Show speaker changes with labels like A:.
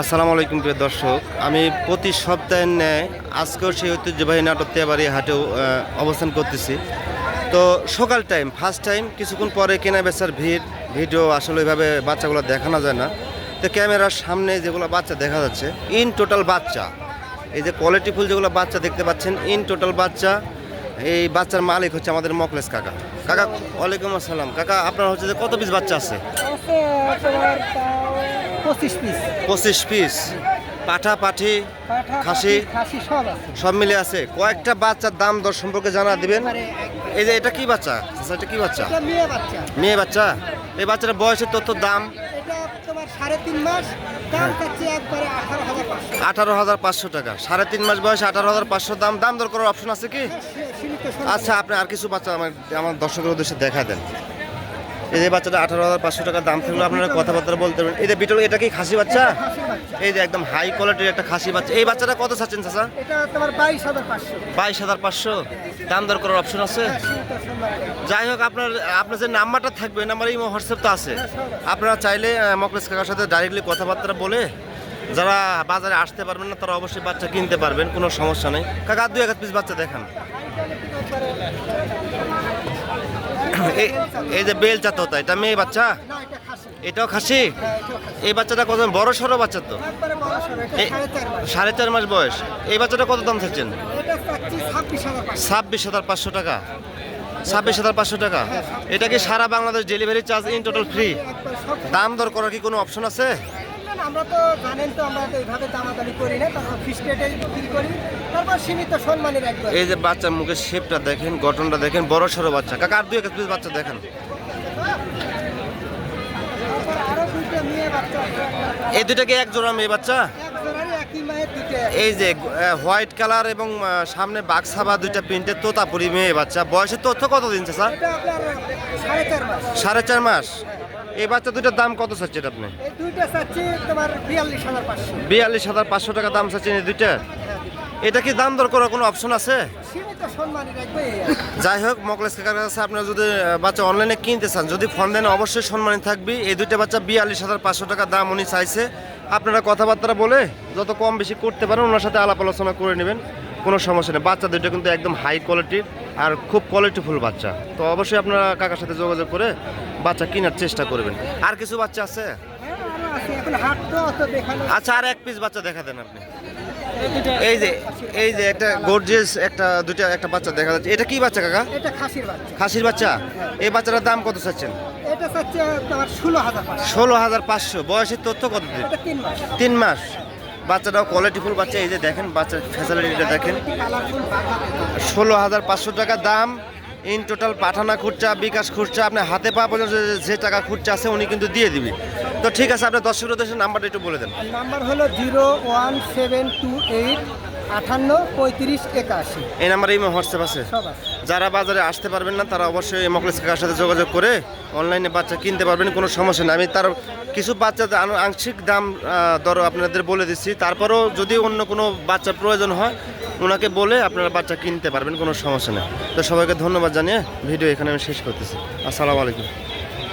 A: আসসালামু আলাইকুম প্রিয় দর্শক, আমি প্রতি সপ্তাহের ন্যায় আজকেও সেই ঐতিহ্যবাহী নাটক তেবাড়ি হাটেও অবস্থান করতেছি। তো সকাল টাইম ফার্স্ট টাইম কিছুক্ষণ পরে কেনা বেচার ভিড়, ভিডিও আসলে ওইভাবে বাচ্চাগুলো দেখানো যায় না। তো ক্যামেরার সামনে যেগুলো বাচ্চা দেখা যাচ্ছে ইন টোটাল বাচ্চা, এই যে কোয়ালিটি ফুল যেগুলো বাচ্চা দেখতে পাচ্ছেন ইন টোটাল বাচ্চা, এই বাচ্চার মালিক হচ্ছে আমাদের মকলেশ কাকা। কাকা, ওয়ালাইকুম আসসালাম। কাকা, আপনার হচ্ছে যে কত পিস বাচ্চা আছে?
B: পঁচিশ পিস
A: পঁচিশ পিস পাঠা পাঠি খাসি?
B: সব
A: মিলে আছে। কয়েকটা বাচ্চার দাম দর সম্পর্কে জানা দিবেন। এই যে এটা কি বাচ্চা? আচ্ছা, এটা কি বাচ্চা?
B: মেয়ে বাচ্চা।
A: এই বাচ্চাটা বয়সের তথ্য দাম?
B: একবারে আঠারো হাজার পাঁচশো।
A: আঠারো হাজার পাঁচশো টাকা। সাড়ে তিন মাস বয়সে আঠারো হাজার পাঁচশো দাম। দাম দর করার অপশন আছে কি? আচ্ছা আপনি আর কিছু বাচ্চা আমার আমার দর্শকের উদ্দেশ্যে দেখা দেন। এই যে বাচ্চাটা আঠারো হাজার পাঁচশো টাকা দাম থাকলে আপনারা কথাবার্তা বলতে পারবেন। এই যে বিটল এটা কি খাসি বাচ্চা? এই যে একদম হাই কোয়ালিটির একটা খাসি বাচ্চা। এই বাচ্চাটা কত চাচ্ছেন চাচা?
B: বাইশ হাজার পাঁচশো।
A: দাম দর করার অপশন আছে? যাই হোক আপনার আপনার যে নাম্বারটা থাকবে নাম্বার এই হোয়াটসঅ্যাপ তো আছে। আপনারা চাইলে মকলেশ কাকার সাথে ডাইরেক্টলি কথাবার্তা বলে যারা বাজারে আসতে পারবেন না তারা অবশ্যই বাচ্চা কিনতে পারবেন কোনো সমস্যা নেই। কাকা দু এক পিস বাচ্চা দেখান। এই- যে বেল চাততা এটা মেয়ে বাচ্চা? এটাও খাসি। এই বাচ্চাটা কত বড় সড়ো বাচ্চা তো?
B: সড়ো, চার মাস
A: বয়স। এই বাচ্চাটা কত দাম থাকছেন
B: ছাব্বিশ হাজার পাঁচশো
A: টাকা। ছাব্বিশ হাজার পাঁচশো টাকা। এটা কি সারা Bangladesh delivery charge in total free? দাম দর করার কি কোনো অপশন আছে?
B: আমরা তো জানেন তো আমরা তো এইভাবে দামাদামি করি না তারপর ফিস রেটে বিক্রি করি তারপর সীমিত সম্মানের একবার
A: এই যে বাচ্চার মুখের শেপটা দেখেন গঠনটা দেখেন বড় সড়ো বাচ্চা। কাকা আর দুই এক পিস বাচ্চা দেখেন।
B: বাচ্চা।
A: এই দুটা কি এক জোড়া মেয়ে বাচ্চা? এই যে হোয়াইট কালার এবং সামনে বাক্সাবা দুইটা প্রিন্টের তোতা তোতাপুরি মেয়ে বাচ্চা। বয়সের তথ্য কত দিন স্যার
B: সাড়ে চার মাস।
A: এই বাচ্চা দুইটার দাম কত চাচ্ছেন আপনি?
B: এই দুইটা চাচ্ছি তোমার বিয়াল্লিশ হাজার পাঁচশো।
A: টাকা দাম চাচ্ছেন এই দুইটা? এটা কি দাম দর করার কোনো অপশন আছে? যাই হোক মকলেশ কাকার কাছে আপনারা যদি বাচ্চা অনলাইনে কিনতে চান যদি ফোন দেন অবশ্যই সম্মানিত থাকবে। এই দুইটা বাচ্চা বিয়াল্লিশ হাজার পাঁচশো টাকা দাম উনি চাইছে। আপনারা কথাবার্তা বলে যত কম বেশি করতে পারেন ওনার সাথে আলাপ আলোচনা করে নেবেন কোনো সমস্যা নেই। বাচ্চা দুইটা কিন্তু একদম হাই কোয়ালিটির আর খুব কোয়ালিটিফুল বাচ্চা। তো অবশ্যই আপনারা কাকার সাথে যোগাযোগ করে বাচ্চা কেনার চেষ্টা করবেন। আর কিছু বাচ্চা আছে?
B: হ্যাঁ,
A: আচ্ছা আর এক পিস বাচ্চা দেখা দেন আপনি। এই যে এই যে একটা গর্জিয়াস একটা দুইটা একটা বাচ্চা দেখা যাচ্ছে। এটা কি বাচ্চা কাকা?
B: এটা খাসির বাচ্চা।
A: খাসির বাচ্চা? এই বাচ্চাটার দাম কত চাচ্ছেন?
B: এটা চাচ্ছে তোমার ষোলো হাজার পাঁচশো।
A: ষোলো হাজার পাঁচশো। বয়সের তথ্য কত দিন?
B: তিন মাস।
A: তিন মাস। বাচ্চাটাও কোয়ালিটিফুল বাচ্চা। এই যে দেখেন বাচ্চার ফ্যাসিলিটিটা দেখেন। ষোলো হাজার পাঁচশো টাকা দাম। ইন টোটাল পাঠানা খুচরা বিকাশ খুচরা আপনি হাতে পা পর্যন্ত যে- টাকা খুচরা আছে উনি কিন্তু দিয়ে দিবে। তো ঠিক আছে আপনার দর্শকের উদ্দেশ্যে নাম্বারটা একটু বলে দেন।
B: নাম্বার হলো zero one seven two eight আটান্ন পঁয়ত্রিশ একাশি।
A: এই নাম্বারে ইমো হোয়াটসঅ্যাপ আছে? যারা বাজারে আসতে পারবেন না তারা অবশ্যই মকলেস কাকার সাথে যোগাযোগ করে অনলাইনে বাচ্চা কিনতে পারবেন কোনো সমস্যা নেই। আমি তার কিছু বাচ্চা আংশিক দাম দর আপনাদের বলে দিচ্ছি। তারপরেও যদি অন্য কোনো বাচ্চা প্রয়োজন হয় ওনাকে বলে আপনারা বাচ্চা কিনতে পারবেন, কোনো সমস্যা নেই। তো সবাইকে ধন্যবাদ জানিয়ে ভিডিও এখানে আমি শেষ করতেছি। আসসালামু আলাইকুম।